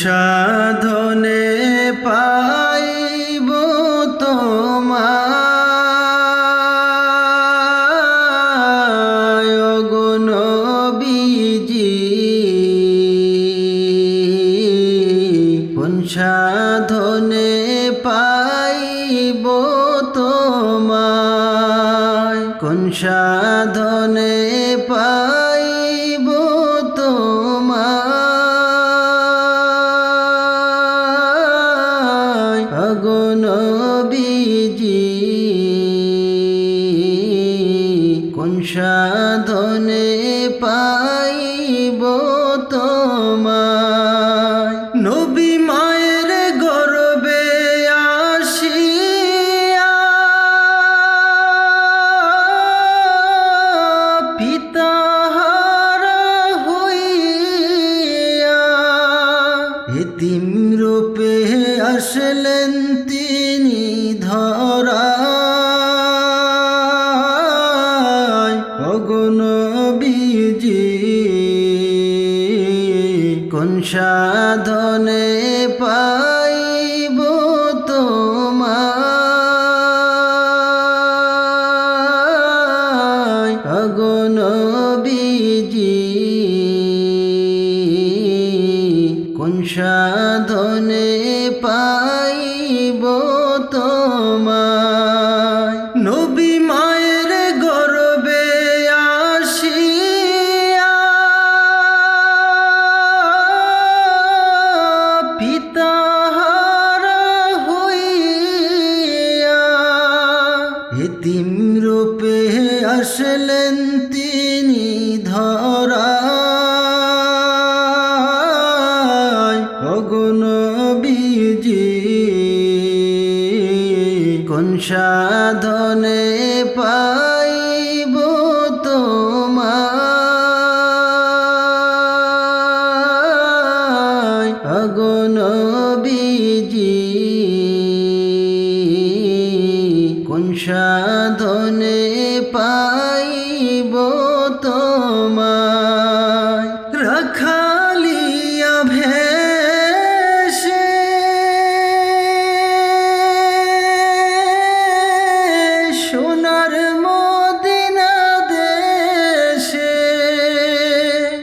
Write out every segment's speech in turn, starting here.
সাধনে সাধনে পাইব তোমায়। নবী মায়ের গর্বে আসিয়া পিতাহারা হইয়া এতিম রূপে আসলেন তিনি ধরা সাধনে পাইব তোমায়। অগুণ বিজি কোন সাধনে রূপে আসলেন তিনি ধরা। অগুণ বিজি কোন সাধনে পাইব তোমায়? অগুণ বিজি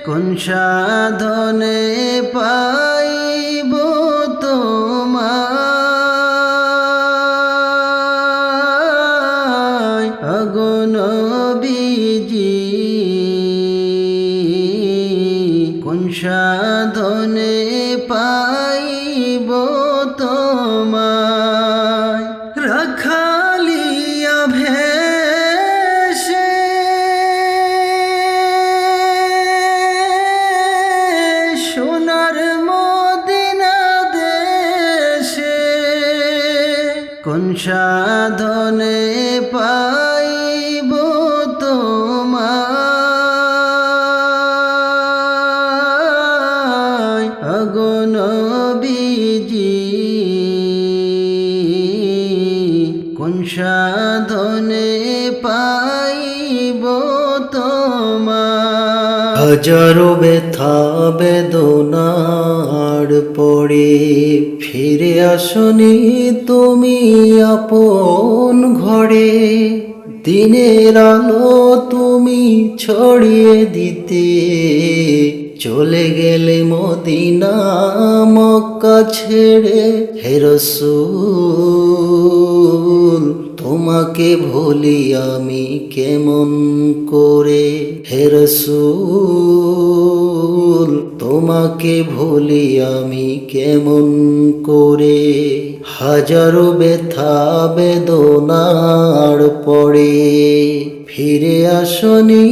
কোন সাধনে পাইব তোমায়? অগুণ বিজি কোন সাধনে কোন সাধনে পাইব তোমায়? অগুণ বিজি কোন সাধনে পাইব তোমায়? হাজারো ব্যথা বেদনার পরে ফিরে আসনি তুমি আপন ঘরে। দিনের আলো তুমি ছড়িয়ে দিতে চলে গেলে মদিনা মক্কা ছেড়ে হেরসুল তোমাকে ভুলি আমি কেমন করে? হেরসুল তোমাকে ভুলি আমি কেমন করে? হাজারো ব্যথা বেদনার পড়ে ফিরে আসনি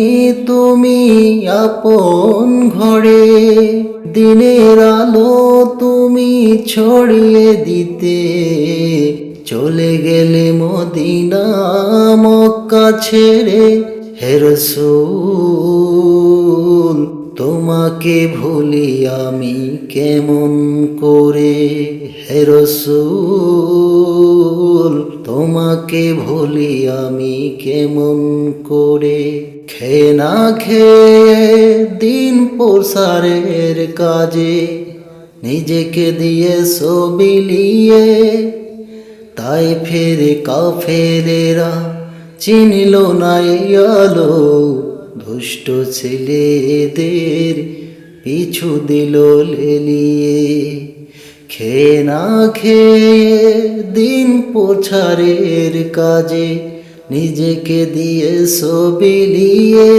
তুমি আপন ঘরে। দিনের আলো তুমি ছড়িয়ে দিতে চলে গেলে মদিনা মক্কা ছেড়ে হেরসুল তোমাকে ভুলি আমি কেমন করে? হেরসুল তোমাকে ভুলি আমি কেমন করে? খেয়ে না খেয়ে দিন প্রসারের কাজে নিজেকে দিয়ে সবিলিয়ে তাই ফেরে কাফেরেরা চিনিল না আলো। দুষ্ট ছেলেদের পিছু দিল লেলিয়ে। খেয়ে না খেয়ে দিন পোছারের কাজে নিজেকে দিয়ে সবিলিয়ে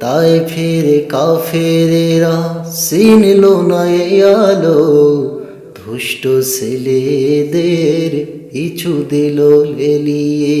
তাই ফেরে কাফেরেরা চিনল না আলো। দুষ্ট ছেলেদের পিছু দিল লেলিয়ে।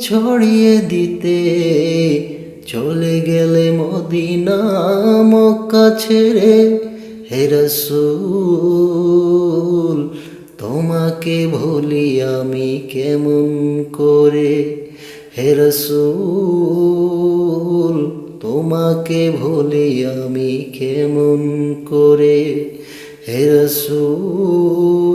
ছড়িয়ে দিতে। চলে গেলে মদিনা মক্কা ছেড়ে, হে রসুল, তোমাকে ভুলি আমি কেমন করে? হে রসুল, তোমাকে ভুলি আমি কেমন করে? হে রসুল